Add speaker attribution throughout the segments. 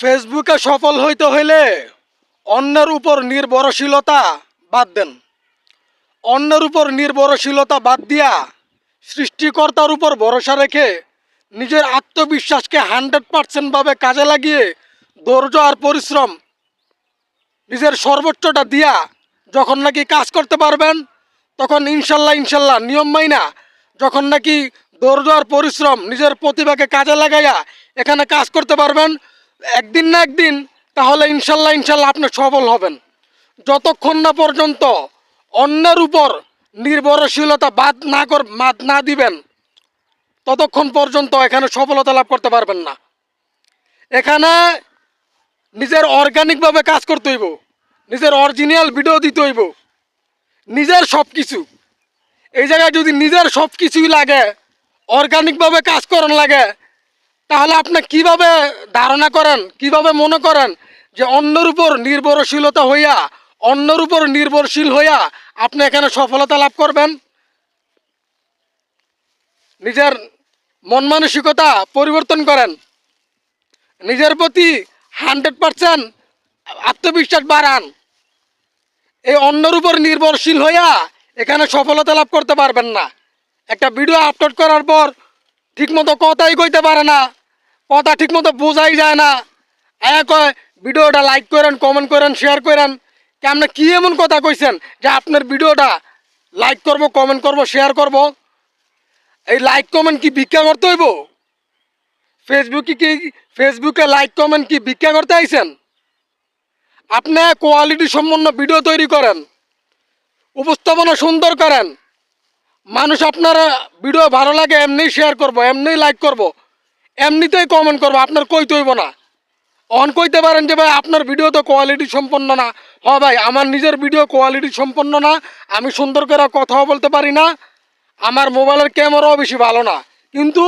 Speaker 1: ফেসবুকে সফল হইতে হইলে অন্যের উপর নির্ভরশীলতা বাদ দেন। অন্যের উপর নির্ভরশীলতা বাদ দিয়া সৃষ্টিকর্তার উপর ভরসা রেখে নিজের আত্মবিশ্বাসকে হান্ড্রেড পার্সেন্টভাবে কাজে লাগিয়ে ধৈর্য আর পরিশ্রম নিজের সর্বোচ্চটা দিয়া যখন নাকি কাজ করতে পারবেন, তখন ইনশাল্লাহ ইনশাল্লাহ নিয়ম মাইনা যখন নাকি ধৈর্য আর পরিশ্রম নিজের প্রতিভাকে কাজে লাগাইয়া এখানে কাজ করতে পারবেন একদিন না একদিন, তাহলে ইনশাল্লাহ ইনশাল্লাহ আপনি সফল হবেন। যতক্ষণ না পর্যন্ত অন্যের উপর নির্ভরশীলতা বাদ না কর বাদ না দিবেন, ততক্ষণ পর্যন্ত এখানে সফলতা লাভ করতে পারবেন না। এখানে নিজের অর্গানিকভাবে কাজ করতে হইব, নিজের অরিজিনাল ভিডিও দিতে হইব, নিজের সব কিছু এই জায়গায় যদি নিজের সব কিছুই লাগে অর্গানিকভাবে কাজ করান লাগে তাহলে আপনি কীভাবে ধারণা করেন, কীভাবে মনে করেন যে অন্যের উপর নির্ভরশীলতা হইয়া, অন্যের উপর নির্ভরশীল হইয়া আপনি এখানে সফলতা লাভ করবেন? নিজের মন মানসিকতা পরিবর্তন করেন। নিজের প্রতি হান্ড্রেড পারসেন্ট আত্মবিশ্বাস বাড়ান। এই অন্যের উপর নির্ভরশীল হইয়া এখানে সফলতা লাভ করতে পারবেন না। একটা ভিডিও আপলোড করার পর ঠিকমতো কথাই কইতে পারে না। কথা ঠিকমতো বোঝাই যায় না। আয়া কয়, ভিডিওটা লাইক করেন কমেন্ট করেন শেয়ার করেন। কেমন কি এমন কথা কইছেন যে আপনার ভিডিওটা লাইক করব কমেন্ট করব শেয়ার করব? এই লাইক কমেন্ট কি ভিক্ষা করতে হইব? ফেসবুকে কি ফেসবুকে লাইক কমেন্ট কি ভিক্ষা করতে আইছেন? আপনি কোয়ালিটি সম্পন্ন ভিডিও তৈরি করেন, উপস্থাপনা সুন্দর করেন। মানুষ আপনার ভিডিও ভালো লাগে, এমনি শেয়ার করব, এমনি লাইক করব। এমনিতেই কমেন্ট করব, আপনার কইতে হইব না। অন কইতে পারেন যে, ভাই, আপনার ভিডিও তো কোয়ালিটি সম্পন্ন না। হ, ভাই, আমার নিজের ভিডিও কোয়ালিটি সম্পন্ন না। আমি সুন্দর করে কথাও বলতে পারি না। আমার মোবাইলের ক্যামেরাও বেশি ভালো না। কিন্তু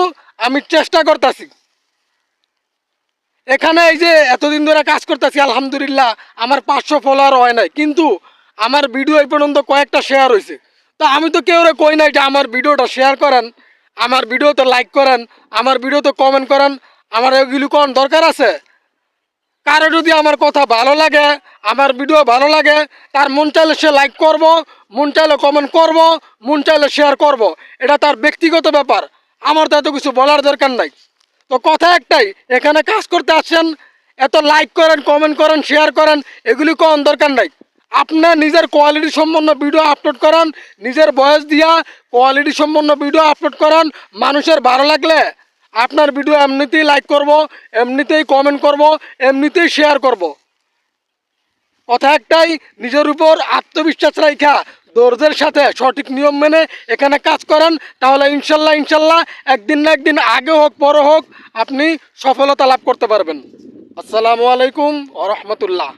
Speaker 1: আমি চেষ্টা করতেছি। এখানে এই যে, এতদিন ধরে কাজ করতেছি, আলহামদুলিল্লাহ, আমার পাঁচশো ফলোয়ার হয় নাই। কিন্তু আমার ভিডিও এই পর্যন্ত কয়েকটা শেয়ার হয়েছে তো আমি তো কেউ কই নাই যে, আমার ভিডিওটা শেয়ার করেন। আমার ভিডিওতে লাইক করেন, আমার ভিডিওতে কমেন্ট করেন, আমার এগুলি কোন দরকার আছে? কারও যদি আমার কথা ভালো লাগে, আমার ভিডিও ভালো লাগে, তার মন চাইলে সে লাইক করব, মন চাইলে কমেন্ট করব, মন চাইলে শেয়ার করব। এটা তার ব্যক্তিগত ব্যাপার, আমার তো এত কিছু বলার দরকার নাই। তো কথা একটাই, এখানে কাজ করতে আসছেন এত লাইক করেন কমেন্ট করেন শেয়ার করেন, এগুলি কোন দরকার নাই? আপনি নিজের কোয়ালিটি সম্পন্ন ভিডিও আপলোড করেন, নিজের বয়স দিয়া কোয়ালিটি সম্পন্ন ভিডিও আপলোড করেন, মানুষের ভালো লাগলে আপনার ভিডিও এমনিতেই লাইক করব, এমনিতেই কমেন্ট করব, এমনিতেই শেয়ার করব। কথা একটাই, নিজের উপর আত্মবিশ্বাস রাখা দর্জের সাথে সঠিক নিয়ম মেনে এখানে কাজ করেন, তাহলে ইনশাল্লাহ ইনশাল্লাহ, একদিন না একদিন আগে হোক, পরে হোক, আপনি সফলতা লাভ করতে পারবেন। আসসালামু আলাইকুম ও রহমতুল্লাহ।